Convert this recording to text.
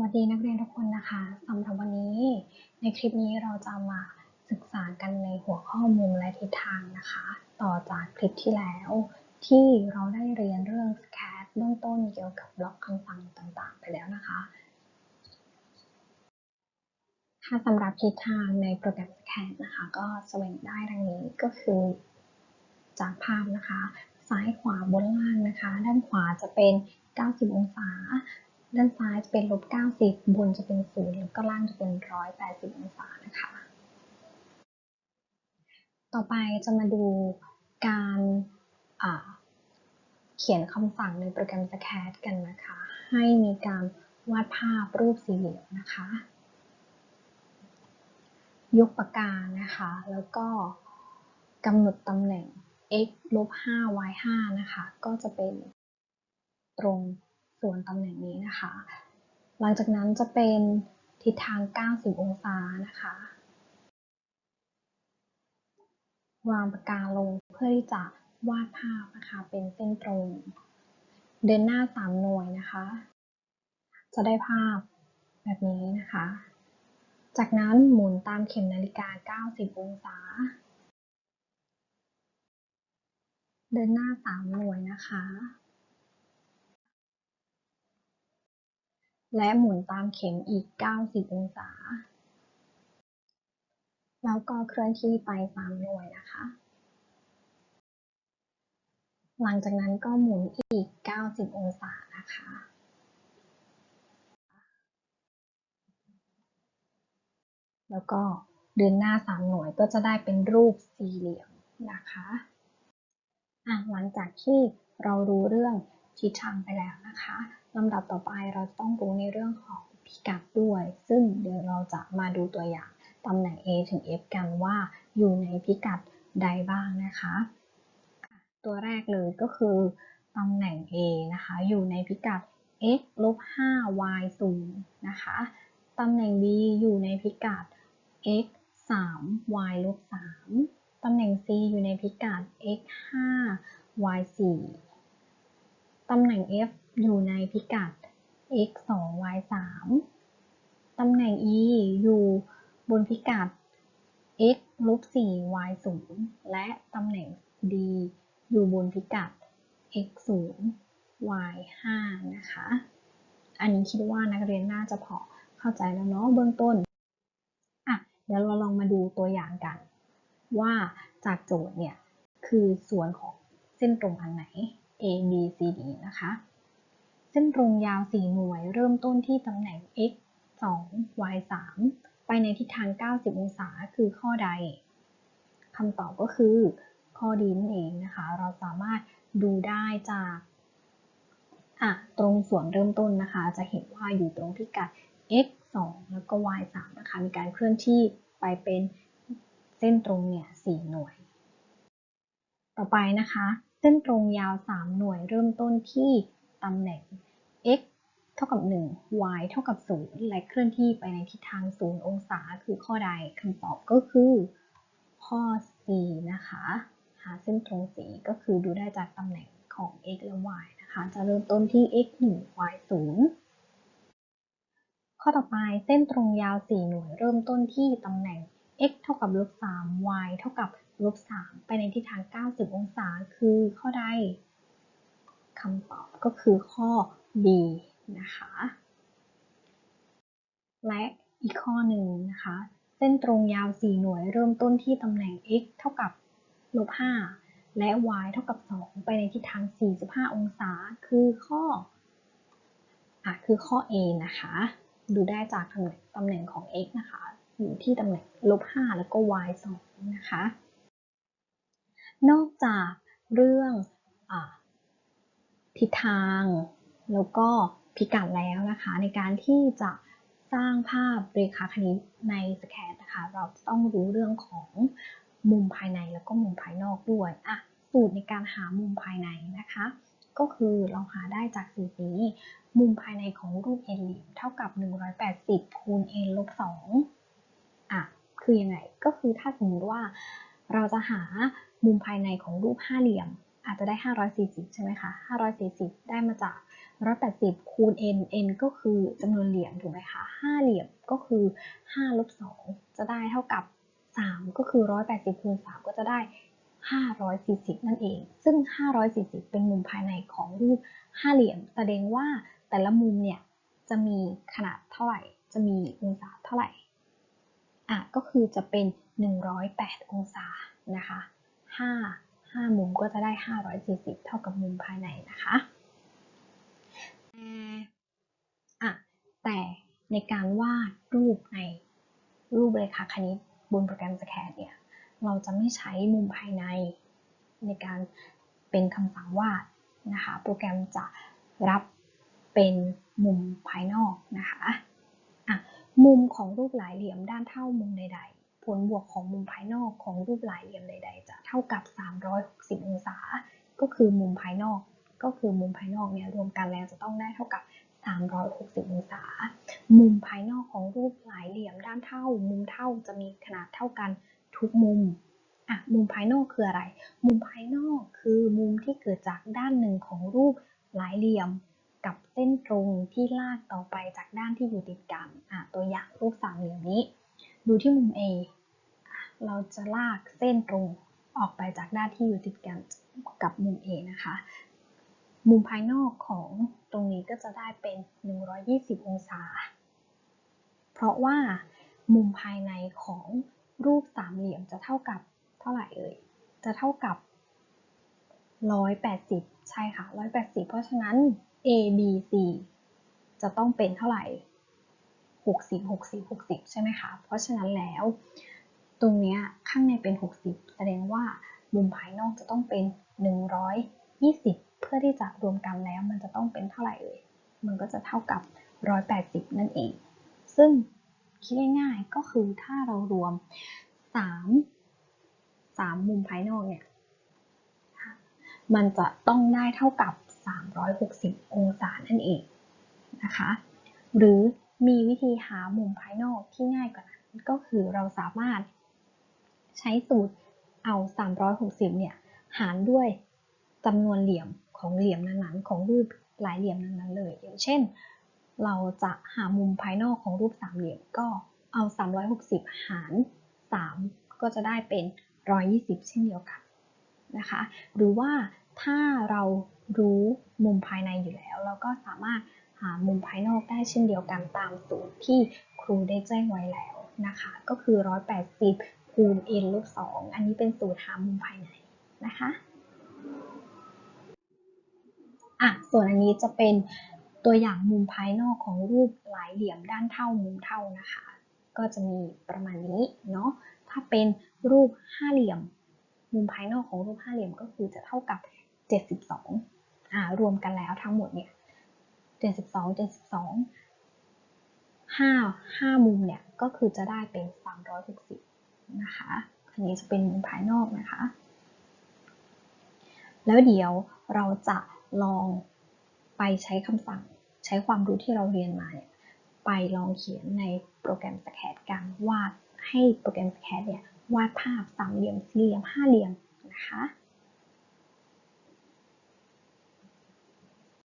วัสดีนักเรียนทุกคนนะคะสำหรับวันนี้ ในคลิปนี้เราจะมาศึกษากันในหัวข้อมุมและทิศทางนะคะ ต่อจากคลิปที่แล้ว ที่เราได้เรียนเรื่อง SCAD เบื้องต้นเกี่ยวกับบล็อกคำสั่งต่างๆ ไปแล้วนะคะถ้าสำหรับทิศทางในโปรแกรม SCAD นะคะ ก็แสวงได้ดังนี้ก็คือจากภาพนะคะ ซ้ายขวาบนล่างนะคะ ด้านขวาจะเป็น 90 องศา ด้านซ้ายจะเป็นลบ 90 บนจะเป็น0แล้วก็ล่างจะเป็น 180 องศานะคะ ต่อไปจะมาดูการเขียนคำสั่งในโปรแกรม SCAD กันนะคะ ให้มีการวาดภาพรูปสี่เหลี่ยมนะคะ ยกปากกานะคะ แล้วก็กำหนดตำแหน่ง x ลบ5 y 5นะคะ ก็จะเป็นตรง ส่วนตำแหน่งนี้นะคะ หลังจากนั้นจะเป็นทิศทาง 90 องศานะคะ วางปากกาลงเพื่อที่จะวาดภาพนะคะเป็นเส้นตรง เดินหน้า 3 หน่วยนะคะ จะได้ภาพแบบนี้นะคะ จากนั้นหมุนตามเข็มนาฬิกา 90 องศา เดินหน้า 3 หน่วยนะคะ และหมุนตามเข็มอีก 90 องศา แล้วก็เคลื่อนที่ไป3หน่วยนะคะ หลังจากนั้นก็หมุนอีก 90 องศานะคะ แล้วก็เดินหน้า3หน่วยก็จะได้เป็นรูปสี่เหลี่ยมนะคะอะหลังจากที่เรารู้เรื่อง ทิศทางไปแล้วนะคะลำดับต่อไปเราต้องรู้ในเรื่องของพิกัดด้วย ซึ่งเดี๋ยวเราจะมาดูตัวอย่างตำแหน่ง A ถึง F กันว่าอยู่ในพิกัดใดบ้างนะคะ ตัวแรกเลยก็คือตำแหน่ง A นะคะ อยู่ในพิกัด x ลบ5 y 0นะคะ ตำแหน่ง B อยู่ในพิกัด x 3 y ลบ3ตำแหน่ง C อยู่ในพิกัด x 5 y 4 ตำแหน่ง F อยู่ในพิกัด x 2 y 3ตำแหน่ง E อยู่บนพิกัด x ลบ4 y 0และตำแหน่ง D อยู่บนพิกัด x 0 y 5นะคะ อันนี้คิดว่านักเรียนน่าจะพอเข้าใจแล้วเนาะเบื้องต้น อะ เดี๋ยวเราลองมาดูตัวอย่างกัน ว่าจากโจทย์เนี่ย คือส่วนของเส้นตรงอันไหน A B C D นะคะ เส้นตรงยาว 4 หน่วยเริ่มต้นที่ตำแหน่ง x 2 y 3ไปในทิศทาง 90 องศาคือข้อใดคำตอบก็คือ ข้อดีนั่นเองนะคะ เราสามารถดูได้จากอะตรงส่วนเริ่มต้นนะคะ จะเห็นว่าอยู่ตรงพิกัด x 2 แล้วก็ y 3นะคะ มีการเคลื่อนที่ไปเป็นเส้นตรงเนี่ย4หน่วย ต่อไปนะคะ ส้นตรงยาว 3 หน่วยเริ่มต้นที่ตำแหน่ง x เท่ากับ 1 y เท่ากับ 0 และเคลื่อนที่ไปในทิศทาง 0 องศาคือข้อใดคำตอบก็คือข้อ C นะคะ หาเส้นตรง C ก็คือดูได้จากตำแหน่งของ x และ y นะคะ จะเริ่มต้นที่ x 1 y 0 ข้อต่อไปเส้นตรงยาว 4 หน่วยเริ่มต้นที่ตำแหน่ง x เท่ากับลบ3 y เท่ากับลบ3ไปในทิศทาง 90 องศา คือข้อใดคำตอบก็คือข้อ B นะคะ และอีกข้อหนึ่งนะคะ เส้นตรงยาว 4 หน่วยเริ่มต้นที่ตำแหน่ง x เท่ากับลบ5และ y เท่ากับ 2 ไปในทิศทาง 45 องศา คือข้ออะคือข้อ A นะคะ ดูได้จากตำแหน่งตำแหน่งของ x นะคะ อยู่ที่ตำแหน่งลบ5แล้วก็ y 2นะคะ นอกจากเรื่องอทิศทางแล้วก็พิกัดแล้วนะคะ ในการที่จะสร้างภาพเรขาคณิตในสแคดนะคะ เราต้องรู้เรื่องของมุมภายในแล้วก็มุมภายนอกด้วยอะสูตรในการหามุมภายในนะคะ ก็คือเราหาได้จากสูตรนี้ มุมภายในของรูปเอเหลี่ยมเท่ากับ 180คูณ n ลบ2 อะคือยังไงก็คือถ้าสมมติว่าเราจะหามุมภายในของรูปห้าเหลี่ยม อาจจะได้ 540 ใช่ไหมคะ 540 ได้มาจาก 180 คูณ n n ก็คือจำนวนเหลี่ยมถูกไหมคะ 5 เหลี่ยมก็คือ5ลบ2จะได้เท่ากับ 3 ก็คือ 180 คูณ 3 ก็จะได้ 540 นั่นเอง ซึ่ง 540 เป็นมุมภายในของรูปห้าเหลี่ยม แสดงว่าแต่ละมุมเนี่ยจะมีขนาดเท่าไหร่ จะมีองศาเท่าไหร่ อะก็คือจะเป็น 108 องศานะคะ5 5 มุมก็จะได้ 540 เท่ากับมุมภายในนะคะอะแต่ในการวาดรูปในรูปเรขาคณิตบนโปรแกรมสแคดเนี่ยเราจะไม่ใช้มุมภายใน ในการเป็นคำสั่งวาดนะคะ โปรแกรมจะรับเป็นมุมภายนอกนะคะ อะมุมของรูปหลายเหลี่ยมด้านเท่ามุมใด ๆ ผลบวกของมุมภายนอกของรูปหลายเหลี่ยมใด ๆ จะเท่ากับ 360 องศา ก็คือมุมภายนอก ก็คือมุมภายนอกเนี่ยรวมกันแล้วจะต้องได้เท่ากับ 360 องศา มุมภายนอกของรูปหลายเหลี่ยมด้านเท่า มุมเท่าจะมีขนาดเท่ากันทุกมุมอะมุมภายนอกคืออะไร มุมภายนอกคือมุมที่เกิดจากด้านหนึ่งของรูปหลายเหลี่ยม กับเส้นตรงที่ลากต่อไปจากด้านที่อยู่ติดกันอะตัวอย่างรูปสามเหลี่ยมนี้ ดูที่มุม A เราจะลากเส้นตรงออกไปจากด้านที่อยู่ติดกันกับมุม A นะคะ มุมภายนอกของตรงนี้ก็จะได้เป็น 120 องศา เพราะว่ามุมภายในของรูปสามเหลี่ยมจะเท่ากับเท่าไหร่เอ่ย จะเท่ากับ 180 ใช่ค่ะ 180 เพราะฉะนั้น A B C จะต้องเป็นเท่าไหร่ 60 60 60 ใช่ไหมคะ เพราะฉะนั้นแล้ว ตรงนี้ข้างในเป็น 60 แสดงว่ามุมภายนอกจะต้องเป็น 120 เพื่อที่จะรวมกันแล้วมันจะต้องเป็นเท่าไหร่เอ่ยมันก็จะเท่ากับ 180 นั่นเอง ซึ่งคิดง่ายๆก็คือถ้าเรารวม 3 3 มุมภายนอกเนี่ย มันจะต้องได้เท่ากับ 360 องศานั่นเองนะคะ หรือมีวิธีหามุมภายนอกที่ง่ายกว่านั้นก็คือเราสามารถใช้สูตรเอา 360 เนี่ย หารด้วยจำนวนเหลี่ยมของเหลี่ยมนั้นๆ ของรูปหลายเหลี่ยมนั้นๆเลย อย่างเช่น เราจะหามุมภายนอกของรูปสามเหลี่ยมก็เอา 360 หาร 3 ก็จะได้เป็น 120 เช่นเดียวกันนะคะ หรือว่าถ้าเรา รู้มุมภายในอยู่แล้วเราก็สามารถหามุมภายนอกได้เช่นเดียวกันตามสูตรที่ครูได้แจ้งไว้แล้วนะคะ ก็คือ 180คูณ n ลบ2อันนี้เป็นสูตรหามุมภายในนะคะอะส่วนอันนี้จะเป็นตัวอย่างมุมภายนอกของรูปหลายเหลี่ยมด้านเท่ามุมเท่านะคะ ก็จะมีประมาณนี้เนาะถ้าเป็นรูปห้าเหลี่ยม มุมภายนอกของรูปห้าเหลี่ยมก็คือจะเท่ากับ 72 อ่ารวมกันแล้วทั้งหมดเนี่ย72 72 5 5มุมเนี่ยก็คือจะได้เป็น360นะคะอันนี้จะเป็นมุมภายนอกนะคะ แล้วเดี๋ยวเราจะลองไปใช้คำสั่งใช้ความรู้ที่เราเรียนมาเนี่ยไปลองเขียนในโปรแกรมสแคดกันวาดให้โปรแกรมสแคดเนี่ยวาดภาพสามเหลี่ยมสี่เหลี่ยมห้าเหลี่ยมนะคะ